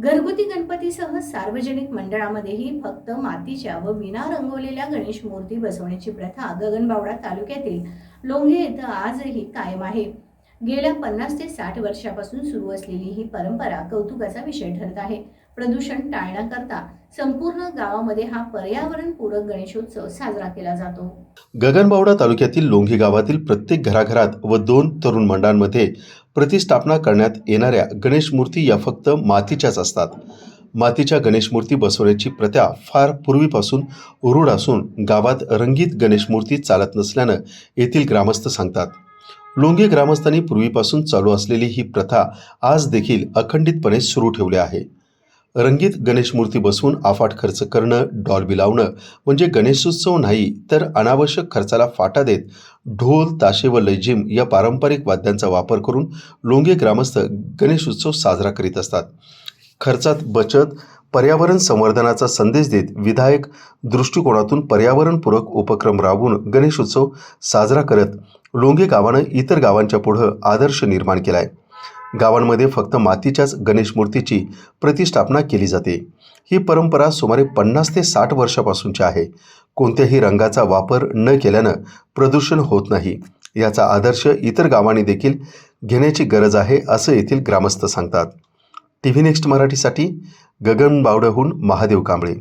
घरगुती गणपतीसह सार्वजनिक मंडळामध्येही फक्त मातीच्या व विना रंगवलेल्या गणेश मूर्ती बसवण्याची प्रथा गगनबावडा तालुक्यातील लोंघे येथे आजही कायम आहे. गेल्या पन्नास ते साठ वर्षापासून सुरू असलेली ही परंपरा कौतुकाचा विषय ठरत आहे. प्रदूषण टाळण्याकरता संपूर्ण गावामध्ये हा पर्यावरणपूरक गणेशोत्सव साजरा केला जातो. गगनबावडा तालुक्यातील लोंघी गावातील प्रत्येक घराघरात व दोन तरुण मंडळांमध्ये प्रतिष्ठापना करण्यात येणाऱ्या गणेश मूर्ती या फक्त मातीच्याच असतात. मातीच्या गणेश मूर्ती बसवण्याची प्रथा फार पूर्वीपासून रूढ असून गावात रंगीत गणेश मूर्ती चालत नसल्यानं येथील ग्रामस्थ सांगतात. लुंगी ग्रामस्थांनी पूर्वीपासून चालू असलेली ही प्रथा आज देखील अखंडितपणे सुरू ठेवली आहे. रंगीत गणेश मूर्ती बसवून अफाट खर्च करणं डॉल्बी लावणं म्हणजे गणेशोत्सव नाही तर अनावश्यक खर्चाला फाटा देत ढोल ताशे व लयजिम या पारंपरिक वाद्यांचा वापर करून लोंगे ग्रामस्थ गणेशोत्सव साजरा करीत असतात. खर्चात बचत पर्यावरण संवर्धनाचा संदेश देत विधायक दृष्टिकोनातून पर्यावरणपूरक उपक्रम राबवून गणेशोत्सव साजरा करत लोंगे गावानं इतर गावांच्या पुढं आदर्श निर्माण केला आहे गावांमध्ये फक्त मातीच्याच गणेश मूर्तीची प्रतिष्ठापना केली जाते. ही परंपरा सुमारे पन्नास ते साठ वर्षापासूनची आहे. कोणत्याही रंगाचा वापर न केल्यानं प्रदूषण होत नाही. याचा आदर्श इतर गावांनी देखील घेण्याची गरज आहे असं येथील ग्रामस्थ सांगतात. टी व्ही नेक्स्ट मराठीसाठी गगन बावडहून महादेव कांबळे.